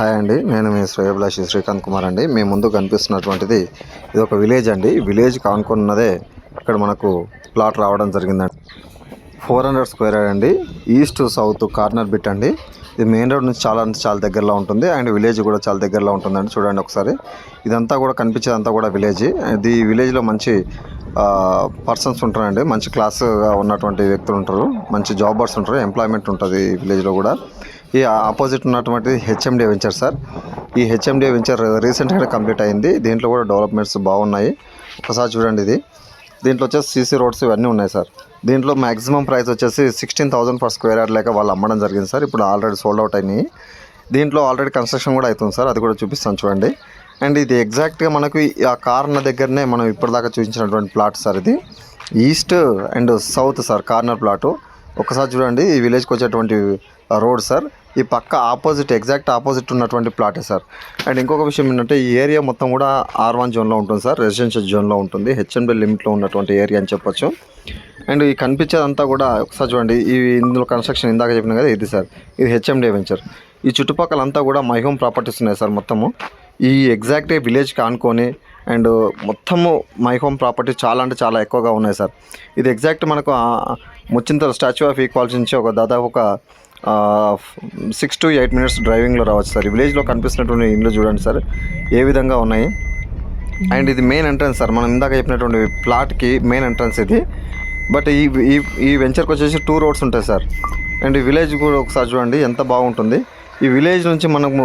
Hi అండి నేను మీ శ్రేయభిలాషి శ్రీకాంత్ కుమార్ అండి. మీ ముందు కనిపిస్తున్నటువంటిది ఇది ఒక విలేజ్ అండి. విలేజ్ కానుకున్నదే ఇక్కడ మనకు ప్లాట్ రావడం జరిగిందండి. ఫోర్ హండ్రెడ్ స్క్వేర్ అండి. ఈస్ట్ సౌత్ కార్నర్ బిట్ అండి. ఇది మెయిన్ రోడ్ నుంచి చాలా అంటే చాలా దగ్గరలో ఉంటుంది. అండ్ విలేజ్ కూడా చాలా దగ్గరలో ఉంటుందండి. చూడండి ఒకసారి. ఇదంతా కూడా కనిపించేదంతా కూడా విలేజ్. ఇది విలేజ్లో మంచి పర్సన్స్ ఉంటారండి. మంచి క్లాస్గా ఉన్నటువంటి వ్యక్తులు ఉంటారు. మంచి జాబర్స్ ఉంటారు. ఎంప్లాయ్మెంట్ ఉంటుంది ఈ విలేజ్లో కూడా. ఈ ఆపోజిట్ ఉన్నటువంటి హెచ్ఎండి వెంచర్ సార్. ఈ హెచ్ఎండి వెంచర్ రీసెంట్గా కంప్లీట్ అయింది. దీంట్లో కూడా డెవలప్మెంట్స్ బాగున్నాయి. ఒకసారి చూడండి ఇది. దీంట్లో వచ్చేసి సీసీ రోడ్స్ ఇవన్నీ ఉన్నాయి సార్. దీంట్లో మ్యాక్సిమం ప్రైస్ వచ్చేసి sixteen thousand per square yard లేక వాళ్ళు అమ్మడం జరిగింది సార్. ఇప్పుడు ఆల్రెడీ సోల్డ్ అవుట్ అయినాయి. దీంట్లో ఆల్రెడీ కన్స్ట్రక్షన్ కూడా అవుతుంది సార్. అది కూడా చూపిస్తాను చూడండి. అండ్ ఇది ఎగ్జాక్ట్గా మనకు ఆ కార్నర్ దగ్గరనే మనం ఇప్పటిదాకా చూపించినటువంటి ప్లాట్ సార్ ఇది. East and south sir corner plot. ఒకసారి చూడండి. ఈ విలేజ్కి వచ్చేటువంటి రోడ్ సార్. ఈ పక్క ఆపోజిట్ ఎగ్జాక్ట్ ఆపోజిట్ ఉన్నటువంటి ప్లాటే సార్. అండ్ ఇంకొక విషయం ఏంటంటే ఈ ఏరియా మొత్తం కూడా ఆర్ వన్ జోన్లో ఉంటుంది సార్ రెసిడెన్షియల్ జోన్లో ఉంటుంది హెచ్ఎండి లిమిట్లో ఉన్నటువంటి ఏరియా అని చెప్పొచ్చు. అండ్ ఈ కనిపించేదంతా కూడా ఒకసారి చూడండి ఈ ఇందులో కన్స్ట్రక్షన్ ఇందాక చెప్పిన కదా ఇది సార్ ఇది హెచ్ఎండి వెంచర్. ఈ చుట్టుపక్కల అంతా కూడా మై హోమ్ ప్రాపర్టీస్ ఉన్నాయి సార్ మొత్తము. ఈ ఎగ్జాక్ట్ విలేజ్ కానుకొని అండ్ మొత్తము మై హోమ్ ప్రాపర్టీ చాలా అంటే చాలా ఎక్కువగా ఉన్నాయి సార్. ఇది ఎగ్జాక్ట్ మనకు ముచ్చింతల స్టాచ్యూ ఆఫ్ ఈక్వాలిటీ నుంచి ఒక దాదాపు ఒక సిక్స్ టు ఎయిట్ మినిట్స్ డ్రైవింగ్లో రావచ్చు సార్. ఈ విలేజ్లో కనిపిస్తున్నటువంటి ఇండ్లు చూడండి సార్. ఏ విధంగా ఉన్నాయి? అండ్ ఇది మెయిన్ ఎంట్రన్స్ సార్. మనం ఇందాక చెప్పినటువంటి ప్లాట్కి మెయిన్ ఎంట్రన్స్ ఇది. బట్ ఈ ఈ ఈ వెంచర్కి వచ్చేసి టూ రోడ్స్ ఉంటాయి సార్. అండ్ ఈ విలేజ్ కూడా ఒకసారి చూడండి ఎంత బాగుంటుంది. ఈ విలేజ్ నుంచి మనము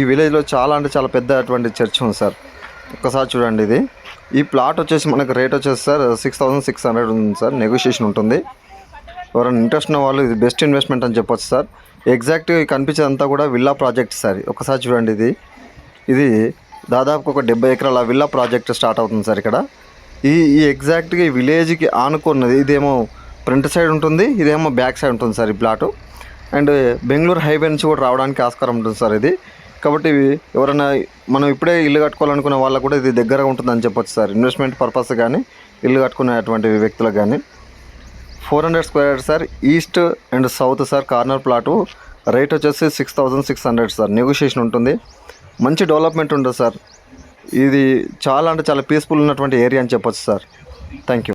ఈ విలేజ్లో చాలా అంటే చాలా పెద్ద అటువంటి చర్చ్ ఉంది సార్. ఒకసారి చూడండి ఇది. ఈ ప్లాట్ వచ్చేసి మనకు రేట్ వచ్చేసి sir six thousand six hundred ఉంది సార్. నెగోషియేషన్ ఉంటుంది. ఎవరైనా ఇంట్రెస్ట్ ఉన్న వాళ్ళు ఇది బెస్ట్ ఇన్వెస్ట్మెంట్ అని చెప్పొచ్చు సార్. ఎగ్జాక్ట్ కనిపించేదంతా కూడా విల్లా ప్రాజెక్ట్ సార్. ఒకసారి చూడండి ఇది. ఇది దాదాపు ఒక డెబ్బై ఎకరాల విల్లా ప్రాజెక్ట్ స్టార్ట్ అవుతుంది సార్ ఇక్కడ. ఈ ఈ ఎగ్జాక్ట్గా ఈ విలేజ్కి ఆనుకున్నది ఇదేమో ఫ్రంట్ సైడ్ ఉంటుంది ఇదేమో బ్యాక్ సైడ్ ఉంటుంది సార్ ఈ ప్లాటు అండ్ బెంగళూరు హైవే నుంచి కూడా రావడానికి ఆస్కారం ఉంటుంది సార్ ఇది. కాబట్టి ఎవరైనా మనం ఇప్పుడే ఇల్లు కట్టుకోవాలనుకునే వాళ్ళకు కూడా ఇది దగ్గరగా ఉంటుందని చెప్పొచ్చు సార్. ఇన్వెస్ట్మెంట్ పర్పస్ కానీ ఇల్లు కట్టుకునేటువంటి వ్యక్తులకు కానీ four hundred square sir. East and south sir corner plot. Rate వచ్చేసి six thousand six hundred sir. Negotiation ఉంటుంది. మంచి డెవలప్మెంట్ ఉంటుంది సార్. ఇది చాలా అంటే చాలా పీస్ఫుల్ ఉన్నటువంటి ఏరియా అని చెప్పొచ్చు సార్. Thank you